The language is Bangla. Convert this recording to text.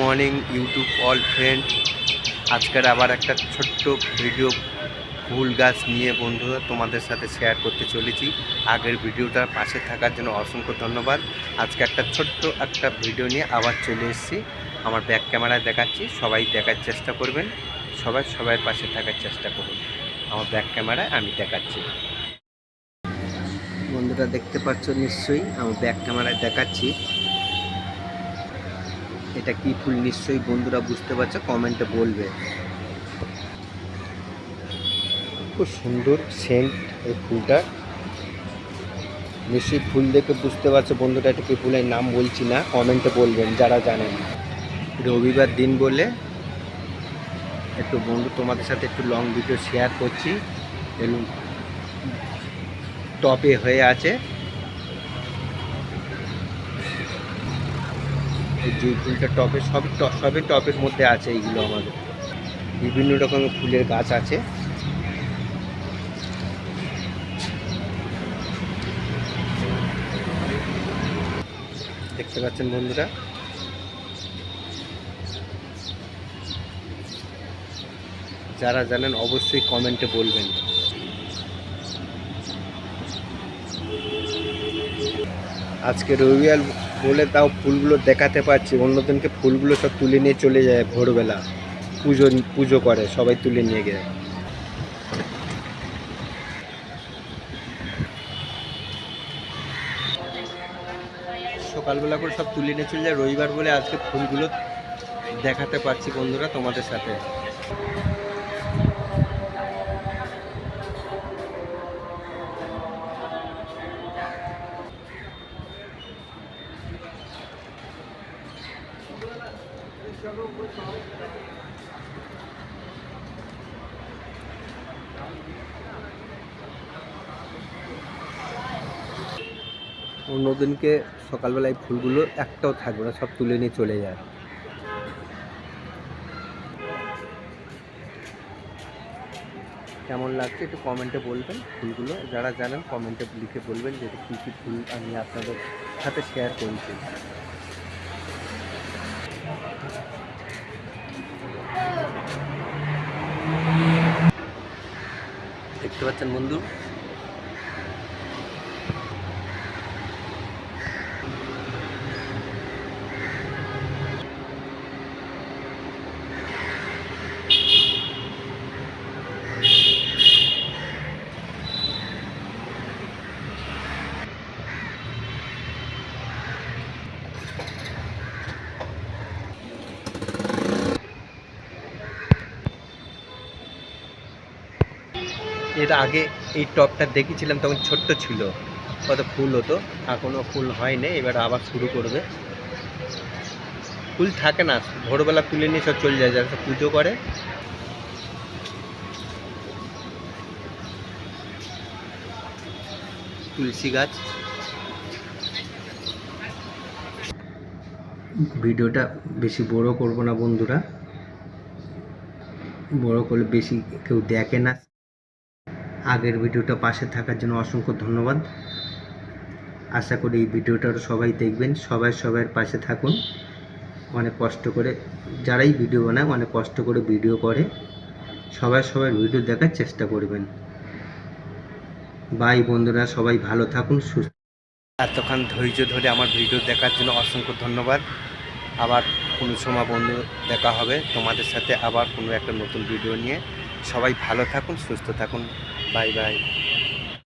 মর্নিং ইউটিউব অল ফ্রেন্ড আজকের আবার একটা ছোট্ট ভিডিও ফুল গাছ নিয়ে বন্ধুরা তোমাদের সাথে শেয়ার করতে চলেছি। আগের ভিডিওটার পাশে থাকার জন্য অসংখ্য ধন্যবাদ। আজকে একটা ছোট্ট একটা ভিডিও নিয়ে আবার চলে এসেছি। আমার ব্যাক ক্যামেরায় দেখাচ্ছি, সবাই দেখার চেষ্টা করবেন। সবাই সবার পাশে থাকার চেষ্টা করুন। আমার ব্যাক ক্যামেরায় আমি দেখাচ্ছি। বন্ধুরা দেখতে পাচ্ছ নিশ্চয়ই, আমার ব্যাক ক্যামেরায় দেখাচ্ছি। এটা কি ফুল নিশ্চয়ই বন্ধুরা বুঝতে পারছে কমেন্টে বলবে। খুব সুন্দর সেন্ট এই ফুলটা। নিশ্চয়ই ফুল দেখে বুঝতে পারছ বন্ধুরা এটা কি ফুলের নাম বলছি না কমেন্টে বলবেন যারা জানেন। রবিবার দিন বলে একটু বন্ধু তোমাদের সাথে একটু লং ভিডিও শেয়ার করছি। এবং টপে হয়ে আছে। যে ফুলটা টপে সব সবই টপের মধ্যে আছে এইগুলো আমাদের। বিভিন্ন রকমের ফুলের গাছ আছে। দেখতে পাচ্ছেন বন্ধুরা। যারা জানেন অবশ্যই কমেন্টে বলবেন। আজকে রবিবার বলে তাও ফুলগুলো দেখাতে পারছি। অন্যদিনকে ফুলগুলো সব তুলে নিয়ে চলে যায় ভোরবেলা। পুজো পুজো করে, সবাই তুলে নিয়ে গিয়ে সকালবেলা করে সব তুলে নিয়ে চলে যায়। রবিবার বলে আজকে ফুলগুলো দেখাতে পারছি বন্ধুরা তোমাদের সাথে। অন্যদিনকে সকালবেলায় ফুলগুলো একটাও থাকবে না, সব তুলে নিয়ে চলে যায়। কেমন লাগছে একটু কমেন্টে বলবেন ফুলগুলো, যারা জানেন কমেন্টে লিখে বলবেন যে কী কী ফুল আমি আপনাদের সাথে শেয়ার করেছি। দেখতে পাচ্ছেন বন্ধু এর আগে এই টপটা দেখেছিলাম, তখন ছোট্ট ছিল। কত ফুল হতো এখনও ফুল হয়নি এবার আবার শুরু করবে। ফুল থাকে না, ভোরবেলা তুলে নিয়ে সব চলে যায়, যারা সব পুজো করে। তুলসী গাছ। ভিডিওটা বেশি বড় করব না বন্ধুরা। বড় করলে বেশি কেউ দেখে না। আগের ভিডিওটা পাশে থাকার জন্য অসংখ্য ধন্যবাদ। আশা করি এই ভিডিওটা সবাই দেখবেন, সবাই সবার পাশে থাকুন। অনেক কষ্ট করে, যারাই ভিডিও বানায়, অনেক কষ্ট করে ভিডিও করে, সবাই সবার ভিডিও দেখার চেষ্টা করবেন। বাই বন্ধুরা, সবাই ভালো থাকুন, সুস্থ এতক্ষণ ধৈর্য ধরে আমার ভিডিও দেখার জন্য অসংখ্য ধন্যবাদ। আবার কোনো সময় বন্ধু দেখা হবে তোমাদের সাথে আবার কোনো একটা নতুন ভিডিও নিয়ে। সবাই ভালো থাকুন, সুস্থ থাকুন। Bye bye